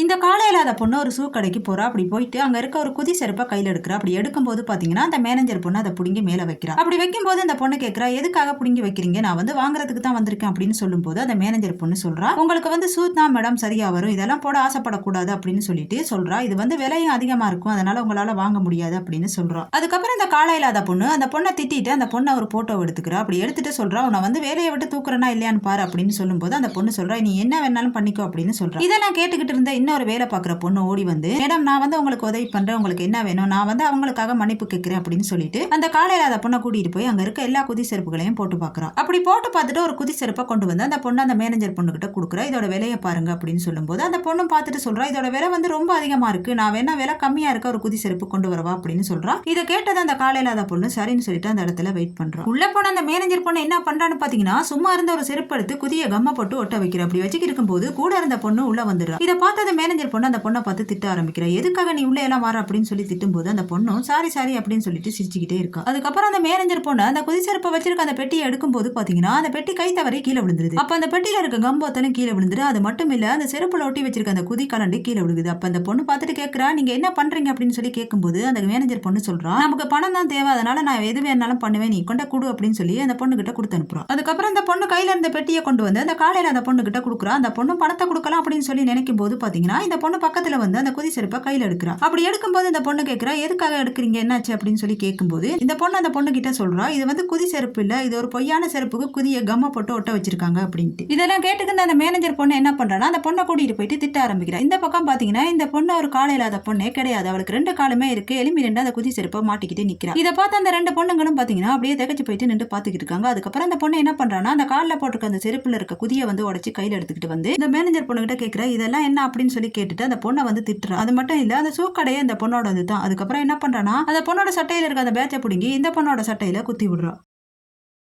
இந்த காலை இல்லாத பொண்ணு ஒரு ஷூ கடைக்கு போறா அப்படி போயிட்டு அங்க இருக்க ஒரு குதி செருப்பை கையில எடுக்கிறா. அப்படி எடுக்கும்போது பாத்தீங்கன்னா அந்த மேனேஜர் பொண்ணு அதை புடுங்கி மேல வைக்கிறா. அப்படி வைக்கும்போது அந்த பொண்ணு கேட்குறா எதுக்காக புடுங்கி வைக்கிறீங்க? நான் வந்து வாங்குறதுக்கு தான் வந்திருக்கேன் அப்படின்னு சொல்லும்போது அந்த மேனேஜர் பொண்ணு சொல்றா உங்களுக்கு வந்து சூத் தான் மேடம் சரியா வரும். இதெல்லாம் போட ஆசைப்படக்கூடாது அப்படின்னு சொல்லிட்டு சொல்றா. இது வந்து விலையும் அதிகமா இருக்கும். அதனால உங்களால வாங்க முடியாது அப்படின்னு சொல்றா. அதுக்கப்புறம் இந்த காலை இல்லாத பொண்ணு அந்த பொண்ணை திட்டிட்டு அந்த பொண்ணை ஒரு போட்டோ எடுத்துக்கிறா. அப்படி எடுத்துட்டு சொல்றா உன்னை வந்து வேலையை விட்டு தூக்குறனா இல்லையான்னு பாரு அப்படின்னு சொல்லும்போது அந்த பொண்ணு சொல்றா நீ என்ன வேணாலும் பண்ணிக்கோ அப்படின்னு சொல்றா. இதெல்லாம் கேட்டுக்கிட்டு இருந்த இன்னொரு வேலை பார்க்குற பொண்ணு ஓடி வந்து மேடம் நான் வந்து உங்களுக்கு உதவி பண்றேன். உங்களுக்கு என்ன வேணும்? நான் வந்து அவங்களுக்காக மன்னிப்பு கேட்கிறேன் அப்படின்னு சொல்லிட்டு அந்த காலையில அந்த பொண்ணை கூட்டிட்டு போய் அங்க இருக்க எல்லா குதி செருப்புகளையும் போட்டு பார்க்கறா அப்படி போட்டு பார்த்துட்டு ஒரு குதி செருப்பை கொண்டு வந்து அந்த பொண்ணு அந்த மேனேஜர் பொண்ணு கிட்ட கொடுக்குறா. இதோட விலையை பாருங்க அப்படின்னு சொல்லும்போது அந்த பொண்ணு பார்த்துட்டு சொல்றா இதோட விலை வந்து ரொம்ப அதிகமா இருக்கு. நான் வேணா விலை கம்மியா இருக்க ஒரு குதி செருப்பு கொண்டு வரவா? அப்படின்னு சொல்றா. இதை கேட்டது அந்த காலையில அந்த பொண்ணு சரின்னு சொல்லிட்டு அந்த இடத்துல வெயிட் பண்றோம் உள்ள போன அந்த மேனேஜர் பொண்ணு என்ன பண்றான்னு பாத்தீங்கன்னா சும்மா இருந்த ஒரு செருப்பு எடுத்து குதிய கம்ம போட்டு ஒட்ட வைக்கிற. அப்படி வச்சுக்கிட்டு இருக்கும்போது கூட இருந்த பொண்ணு உள்ள வந்துடுறா. இதை பார்த்து மேனேஜர் பொண்ணு அந்த பொண்ணை பார்த்து திட்ட ஆரம்பிக்கிறா. எதுக்காக நீ உள்ளே எல்லாம் வர? அப்படின்னு சொல்லி திட்டும்போது அந்த பொண்ணும் சாரி சாரி அப்படின்னு சொல்லிட்டு சிரிச்சுக்கிட்டே இருக்கா. அதுக்கப்புறம் அந்த மேனேஜர் பொண்ணு அந்த குதிச்செருப்பை வச்சிருக்க அந்த பெட்டியை எடுக்கும்போது பாத்தீங்கன்னா அந்த பெட்டி கை தவறி கீழே விழுந்துருது. அப்ப அந்த பெட்டியில இருக்க கம்போத்தலும் கீழே விழுந்துரு. அது மட்டும் இல்ல அந்த செருப்புல ஒட்டி வச்சிருக்க அந்த குதி கலண்டு கீழே விழுகுது. அப்ப அந்த பொண்ணு பார்த்துட்டு கேட்கறா நீங்க என்ன பண்றீங்க? அப்படின்னு சொல்லி கேட்கும்போது அந்த மேனேஜர் பொண்ணு சொல்றா நமக்கு பணம் தான் தேவை. அதனால நான் எது வேணாலும் பண்ணுவேன். நீ கொண்ட கொடு அப்படின்னு சொல்லி அந்த பொண்ணு கிட்ட கொடுத்து அனுப்புறோம் அதுக்கப்புறம் அந்த பொண்ணு கையில இருந்த பெட்டியை கொண்டு வந்து அந்த காலையில அந்த பொண்ணு கிட்ட கொடுக்குறா. அந்த பொண்ணு பணத்தை கொடுக்கலாம் அப்படின்னு சொல்லி நினைக்கும் போது பாத்தீங்கன்னா இந்த பொண்ணு பக்கத்துல வந்து அந்த குதி செருப்பை கையில எடுக்கிறா. அப்படி எடுக்கும்போது இந்த பொண்ணு கேட்கறா எதுக்காக எடுக்கிறீங்க? என்னாச்சு? அப்படின்னு சொல்லி கேட்கும்போது இந்த பொண்ணு அந்த பொண்ணு கிட்ட சொல்றா இது வந்து குதி செருப்பு இல்ல இது ஒரு பொய்யான செருப்புக்கு குதிய கம்ம போட்டு ஒட்ட வச்சிருக்காங்க அப்படின்ட்டு. இதெல்லாம் கேட்டுக்கிட்டு அந்த மேனேஜர் பொண்ணு என்ன பண்றான்னா அந்த பொண்ணை கூட்டிட்டு போயிட்டு திட்ட ஆரம்பிக்கிறா. இந்த பக்கம் பாத்தீங்கன்னா இந்த பொண்ணு ஒரு கால இல்லாத பொண்ணே கிடையாது. அவளுக்கு ரெண்டு காலுமே இருக்கு. எலும்பி ரெண்டு அந்த குதி செருப்பை மாட்டிக்கிட்டு நிக்கிறா. இதை பார்த்து அந்த ரெண்டு பொண்ணுங்களும் பாத்தீங்கன்னா அப்படியே திகச்சு போயிட்டு நின்று பாத்துக்கிட்டு இருக்காங்க. அதுக்கப்புறம் அந்த பொண்ணு என்ன பண்றான்னா அந்த காலில் போட்டிருக்க அந்த செருப்புல இருக்க குதியை வந்து உடைச்சு கையில எடுத்துக்கிட்டு வந்து இந்த மேனேஜர் பொண்ணு கிட்ட கேட்கிற இதெல்லாம் என்ன அப்படின்னு சொல்லி கேட்டுட்டு அந்த பொண்ணை வந்து திட்டுறா. அது மட்டும் இல்ல அந்த சூக்கடையே அந்த பொண்ணோட தான் அதுக்கப்புறம் என்ன பண்றானா அந்த பொண்ணோட சட்டையில இருக்க அந்த பேச்சை பிடுங்கி இந்த பொண்ணோட சட்டையில குத்தி விடுறா.